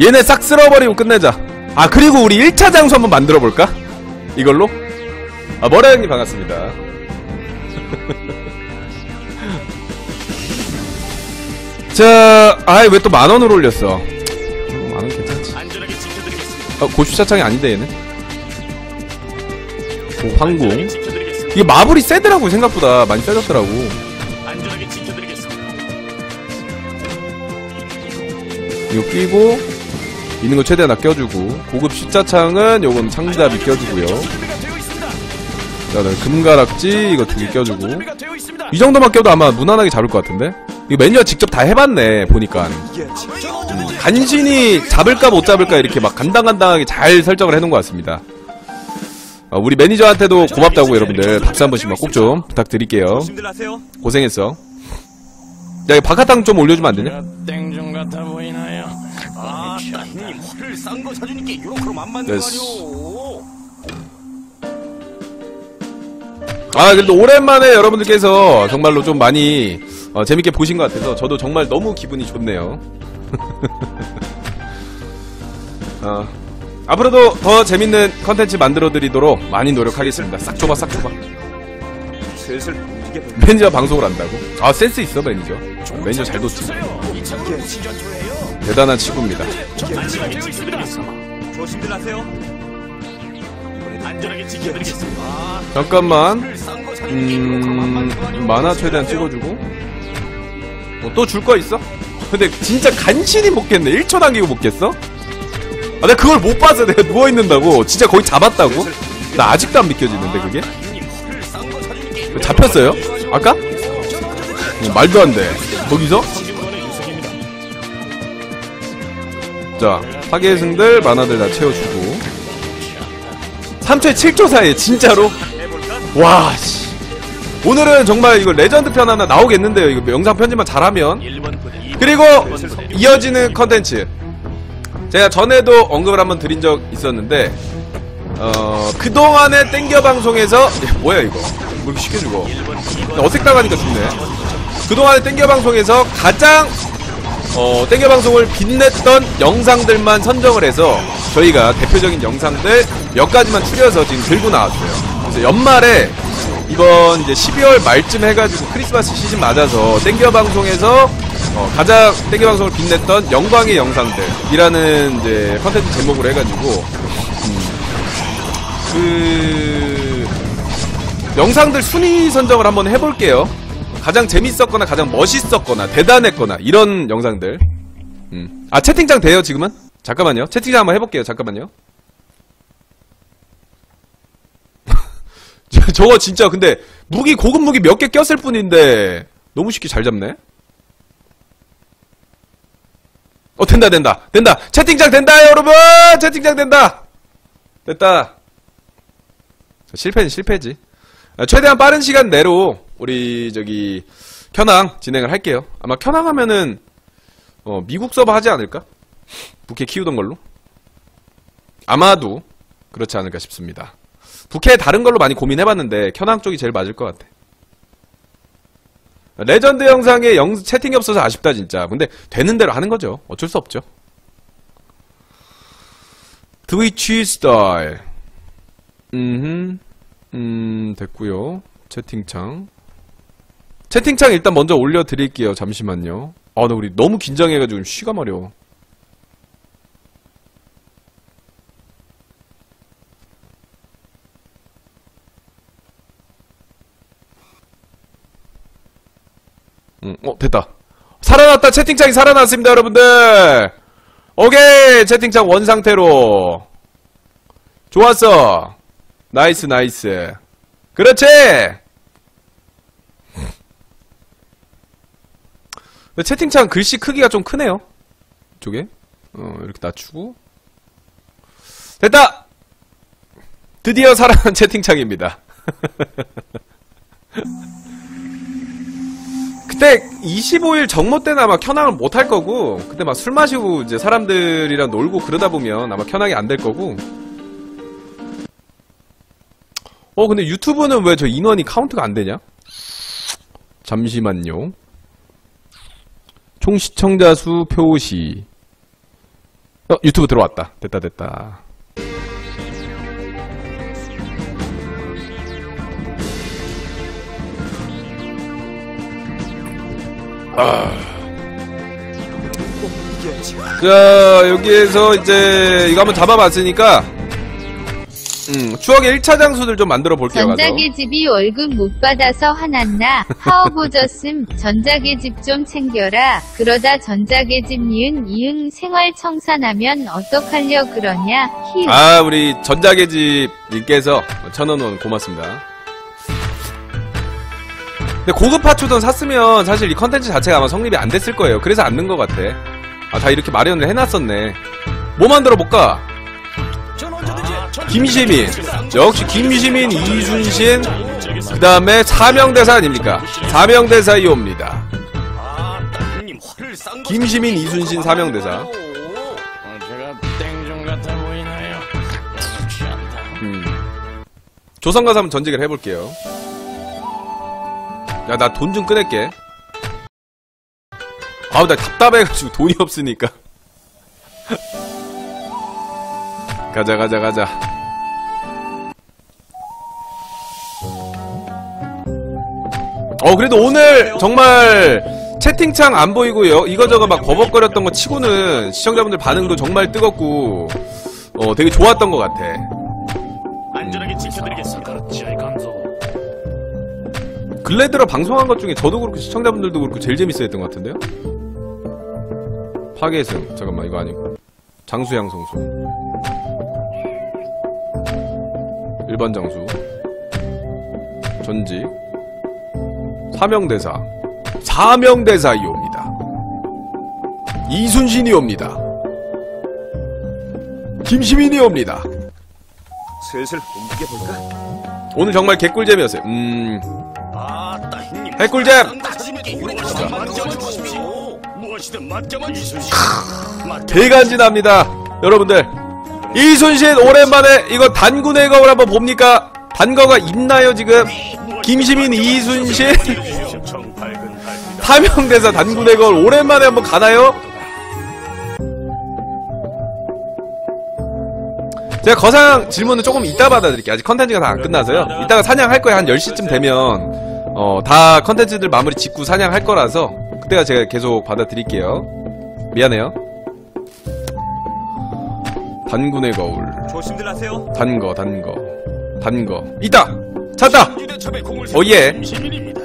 얘네 싹 쓸어버리고 끝내자. 아, 그리고 우리 1차 장소 한번 만들어볼까? 이걸로? 아, 머라 형님 반갑습니다. 자, 아이, 왜 또 만원으로 올렸어? 음, 만원 괜찮지. 지켜드리겠습니다. 어, 고추차창이 아닌데, 얘는? 오, 황궁. 안전하게 지켜드리겠습니다. 이게 마블이 세더라고, 생각보다. 많이 세졌더라고. 이거 끼고, 있는 거 최대한 아껴주고, 고급 시자창은 요건 창잡이 껴주고요. 그다음에 금가락지, 이거 두 개 껴주고. 이 정도만 껴도 아마 무난하게 잡을 것 같은데? 이거 매니저 직접 다 해봤네, 보니까. 간신히 잡을까 못 잡을까 이렇게 막 간당간당하게 잘 설정을 해놓은 것 같습니다. 어, 우리 매니저한테도 고맙다고 여러분들 박수 한 번씩만 꼭 좀 부탁드릴게요. 고생했어. 야, 이 박하탕 좀 올려주면 안 되냐? 싼 거 사주니까 요렇게로 안 맞는 됐어. 거 아니오. 아, 그래도 오랜만에 여러분들께서 정말로 좀 많이 어, 재밌게 보신 것 같아서 저도 정말 너무 기분이 좋네요. 어, 앞으로도 더 재밌는 컨텐츠 만들어 드리도록 많이 노력하겠습니다. 싹 줘봐, 싹 줘봐. 슬슬 움직여. 매니저 방송을 한다고? 아, 센스 있어, 매니저. 매니저 잘 뒀지. 이 차는 시전초예요. 대단한 친구입니다. 안전하게 지켜드리겠습니다. 조심들 하세요. 안전하게 지켜드리겠습니다. 잠깐만. 음? 만화 최대한 찍어주고. 어, 또줄 거 있어? 근데 진짜 간신히 못 겠네. 1초 남기고 못 겠어? 아, 내가 그걸 못 봐서 내가 누워있는다고. 진짜 거의 잡았다고? 나 아직도 안 믿겨지는데, 그게? 잡혔어요? 아까? 어, 말도 안 돼. 거기서? 자, 파괴승들, 만화들 다 채워주고. 3초에 7초 사이에, 진짜로? 와, 씨. 오늘은 정말 이거 레전드 편 하나 나오겠는데요. 이거 영상 편집만 잘하면. 1번 부대 2번 그리고 이어지는 컨텐츠. 제가 전에도 언급을 한번 드린 적 있었는데, 어, 그동안의 땡겨 방송에서, 야, 뭐야 이거. 뭐 이렇게 쉽게 죽어. 어색당하니까 죽네. 그동안의 땡겨 방송에서 가장, 어, 땡겨 방송을 빛냈던 영상들만 선정을 해서 저희가 대표적인 영상들 몇 가지만 추려서 지금 들고 나왔어요. 그래서 연말에 이번 이제 12월 말쯤 해가지고 크리스마스 시즌 맞아서 땡겨 방송에서 어, 가장 땡겨 방송을 빛냈던 영광의 영상들이라는 이제 컨텐츠 제목으로 해가지고 음, 그 영상들 순위 선정을 한번 해볼게요. 가장 재밌었거나 가장 멋있었거나 대단했거나 이런 영상들. 음. 아 채팅창 돼요 지금은? 잠깐만요. 채팅창 한번 해볼게요. 잠깐만요. 저- 저거 진짜 근데 무기 고급 무기 몇 개 꼈을 뿐인데 너무 쉽게 잘 잡네. 어 된다 된다 된다 채팅창 된다 여러분 채팅창 된다 됐다 실패는 실패지 아, 최대한 빠른 시간 내로 우리 저기 켜낭 진행을 할게요 아마 켜낭 하면은 어, 미국 서버 하지 않을까 부캐 키우던 걸로 아마도 그렇지 않을까 싶습니다 부캐 다른 걸로 많이 고민해봤는데 켜낭 쪽이 제일 맞을 것 같아. 레전드 영상에 영, 채팅이 없어서 아쉽다 진짜. 근데 되는 대로 하는 거죠. 어쩔 수 없죠. 트위치 스타일. 음, 음 됐고요. 채팅창. 채팅창 일단 먼저 올려드릴게요. 잠시만요. 아, 나 우리 너무 긴장해가지고 쉬가 마려. 응, 어, 됐다. 살아났다. 채팅창이 살아났습니다, 여러분들. 오케이. 채팅창 원 상태로. 좋았어. 나이스, 나이스. 그렇지! 근데 채팅창 글씨 크기가 좀 크네요. 이쪽에. 어, 이렇게 낮추고. 됐다! 드디어 살아난 채팅창입니다. 그때 25일 정모 때는 아마 켜낭을 못 할 거고 그때 막 술 마시고 이제 사람들이랑 놀고 그러다 보면 아마 켜낭이 안 될 거고 어 근데 유튜브는 왜 저 인원이 카운트가 안 되냐? 잠시만요. 총 시청자 수 표시 어, 유튜브 들어왔다. 됐다, 됐다. 자, 여기에서 이제 이거 한번 잡아봤으니까, 음, 추억의 1차 장수들 좀 만들어 볼게요. 전자계집이 월급 못 받아서 화났나? 파워보졌음 전자계집 좀 챙겨라. 그러다 전자계집 니은 이응 생활 청산하면 어떡하려 그러냐? 히 아, 우리 전자계집 님께서 천원 원 고맙습니다. 근데 고급 하초던 샀으면 사실 이 컨텐츠 자체가 아마 성립이 안 됐을 거예요. 그래서 안 넣은 것 같아. 아, 다 이렇게 마련을 해놨었네. 뭐 만들어 볼까? 김시민. 역시 김시민, 이순신, 그 다음에 사명대사 아닙니까? 사명대사이옵니다. 아, 김시민, 이순신, 사명대사. 취한다. 음. 조선 가서 한번 전직을 해볼게요. 야, 나 돈 좀 꺼낼게. 아우, 나 답답해가지고 돈이 없으니까. 가자, 가자, 가자. 어, 그래도 오늘 정말 채팅창 안 보이고요. 이거저거 막 버벅거렸던 거 치고는 시청자분들 반응도 정말 뜨겁고, 어, 되게 좋았던 것 같아. 안전하게 지켜드리겠습니다. 근래 들어 방송한 것 중에 저도 그렇고 시청자분들도 그렇고 제일 재밌어 했던 것 같은데요? 파괴승 잠깐만 이거 아니고 장수양 성수 일반 장수 전직 사명대사 사명대사이옵니다 이순신이옵니다 김시민이옵니다 슬슬 움직여볼까? 오늘 정말 개꿀잼이었어요 음 아따, 형님. 맡겨. 대간지납니다. 여러분들. 이순신 오랜만에 이거 단군의 거울 한번 봅니까? 단거가 있나요 지금? 김시민 이순신. 사명대사 단군의 거울 오랜만에 한번 가나요? 제가 거상 질문은 조금 이따 받아드릴게요. 아직 컨텐츠가 다 안 끝나서요. 이따가 사냥할 거예요. 한 10시쯤 되면 어, 다 컨텐츠들 마무리 짓고 사냥할 거라서 그때가 제가 계속 받아드릴게요. 미안해요. 단군의 거울 조심들 하세요. 단거 단거 단거 있다! 찾다! 어, 예. 김시민입니다.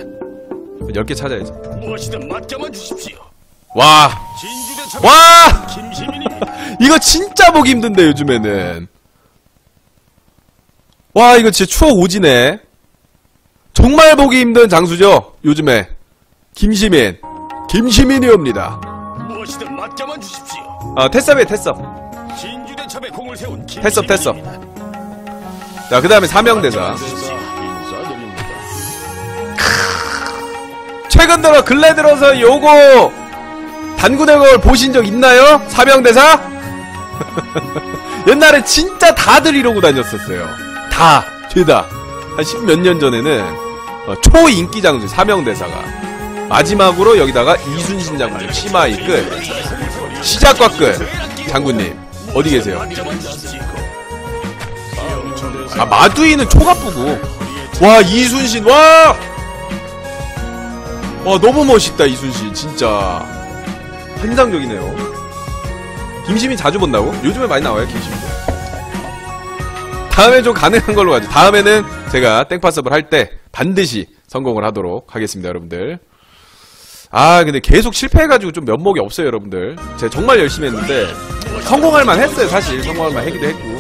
10개 찾아야지 무엇이든 맡겨만 주십시오. 와! 와! 이거 진짜 보기 힘든데 요즘에는 와 이거 진짜 추억 오지네 정말 보기 힘든 장수죠 요즘에 김시민 김시민이옵니다 무엇이든 맡겨만 주십시오. 아 테섭이에요 테섭 진주대첩에 공을 세운 됐어, 됐어. 자 그 다음에 사명대사. 최근 들어 근래 들어서 요거 단군의 걸 보신 적 있나요? 사명대사? 옛날에 진짜 다들 이러고 다녔었어요. 다, 죄다. 한 십 몇 년 전에는 어, 초인기 장수 사명대사가 마지막으로 여기다가 이순신 장군 치마이 끝 시작과 끝 장군님 어디 계세요? 아 마두이는 초갑부고. 와 이순신 와! 와 너무 멋있다 이순신 진짜. 환상적이네요. 김시민 자주 본다고? 요즘에 많이 나와요 김시민 다음에 좀 가능한 걸로 가죠. 다음에는 제가 땡파섭을 할 때 반드시 성공을 하도록 하겠습니다 여러분들. 아 근데 계속 실패해가지고 좀 면목이 없어요 여러분들. 제가 정말 열심히 했는데 성공할 만 했어요 사실 성공할 만 하기도 했고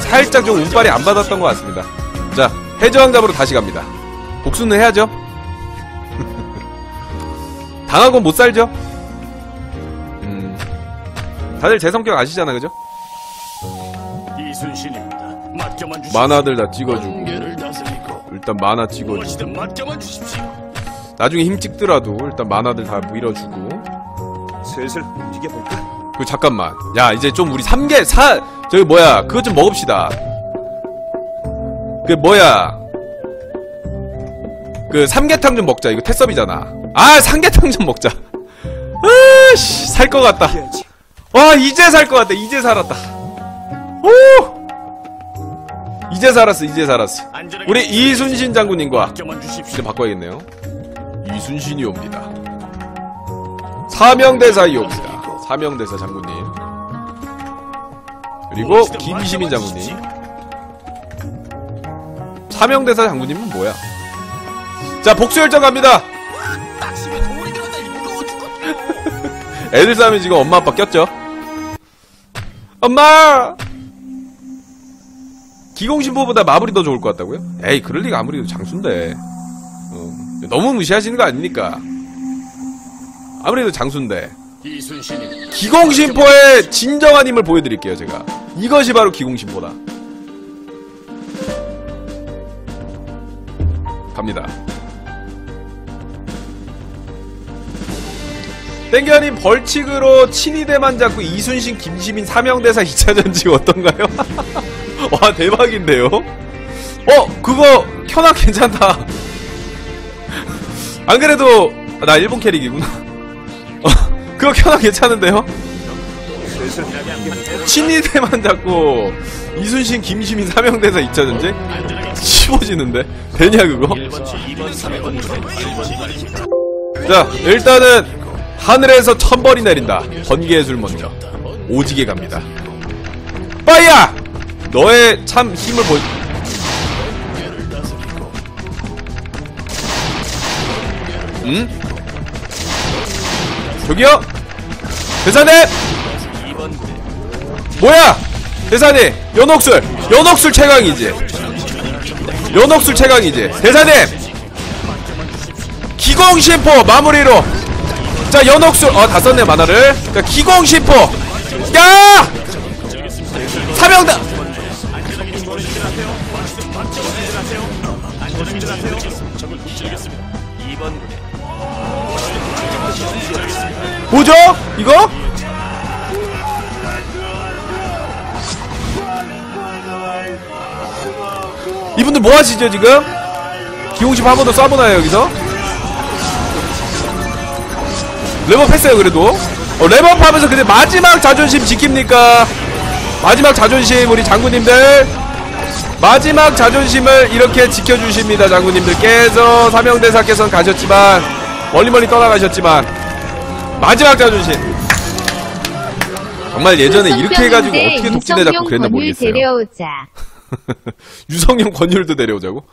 살짝 좀 운빨이 안 받았던 것 같습니다 자 해저항답으로 다시 갑니다 복수는 해야죠 당하고 못 살죠? 음. 다들 제 성격 아시잖아, 그죠? 이순신입니다. 맡겨만 주십시오. 만화들 다 찍어주고. 일단 만화 찍어주고. 나중에 힘 찍더라도 일단 만화들 다 밀어주고. 슬슬 움직여볼까? 그 잠깐만. 야, 이제 좀 우리 삼계, 사, 저기 뭐야. 그것 좀 먹읍시다. 그 뭐야. 그 삼계탕 좀 먹자. 이거 태섭이잖아. 아, 삼계탕 좀 먹자. 아씨, 살 것 같다. 와 이제 살 것 같다 이제 살았다 오 이제 살았어 이제 살았어 우리 이순신 장군님과. 이제 바꿔야겠네요 이순신이 옵니다 사명대사이 옵니다. 사명대사 장군님. 그리고 김시민 장군님. 사명대사 장군님은 뭐야? 자 복수열전 갑니다. 애들 싸움이 지금 엄마 아빠 꼈죠? 엄마! 기공신보보다 마블이 더 좋을 것 같다고요? 에이 그럴 리가 아무리 장수인데. 어, 너무 무시하시는 거 아닙니까? 아무래도 장수인데. 기공신포의 진정한 힘을 보여드릴게요 제가. 이것이 바로 기공신포다. 갑니다. 땡겨님 벌칙으로 친위대만 잡고 이순신 김시민 사명대사 2차전지 어떤가요? 와 대박인데요? 어 그거 켜놔 괜찮다. 안 그래도 나 일본 캐릭이구나. 어, 그거 켜놔 괜찮은데요? 친위대만 잡고 이순신 김시민 사명대사 2차 전쟁? 치워지는데? 되냐 그거? 자 일단은 하늘에서 천벌이 내린다 번개의 술 먼저 오지게 갑니다 빠이야! 너의 참 힘을 보여 응? 저기요? 대사님! 뭐야! 대사님! 연옥술! 연옥술 최강이지! 연옥술 최강이지! 대사님! 기공심포 마무리로! 자, 연옥술! 어, 다 썼네, 만화를. 자, 기공심포! 야! 사명다! 뭐죠? 이거? 이분들 뭐 하시죠, 지금? 기공식 한번 더 쏴보나요, 여기서? 랩업 했어요, 그래도. 어, 랩업 하면서 근데 마지막 자존심 지킵니까? 마지막 자존심, 우리 장군님들. 마지막 자존심을 이렇게 지켜주십니다, 장군님들께서. 사명대사께서는 가셨지만, 멀리 멀리 떠나가셨지만, 마지막 자존심. 정말 예전에 이렇게 해가지고 어떻게 독진해 잡고 그랬나 모르겠어요. 유성형 권율도 내려오자고?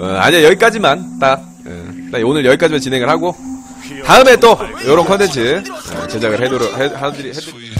어, 아니야 여기까지만 딱, 어, 딱 오늘 여기까지만 진행을 하고 다음에 또 이런 컨텐츠 어, 제작을 해도록 해, 하드리, 해드리,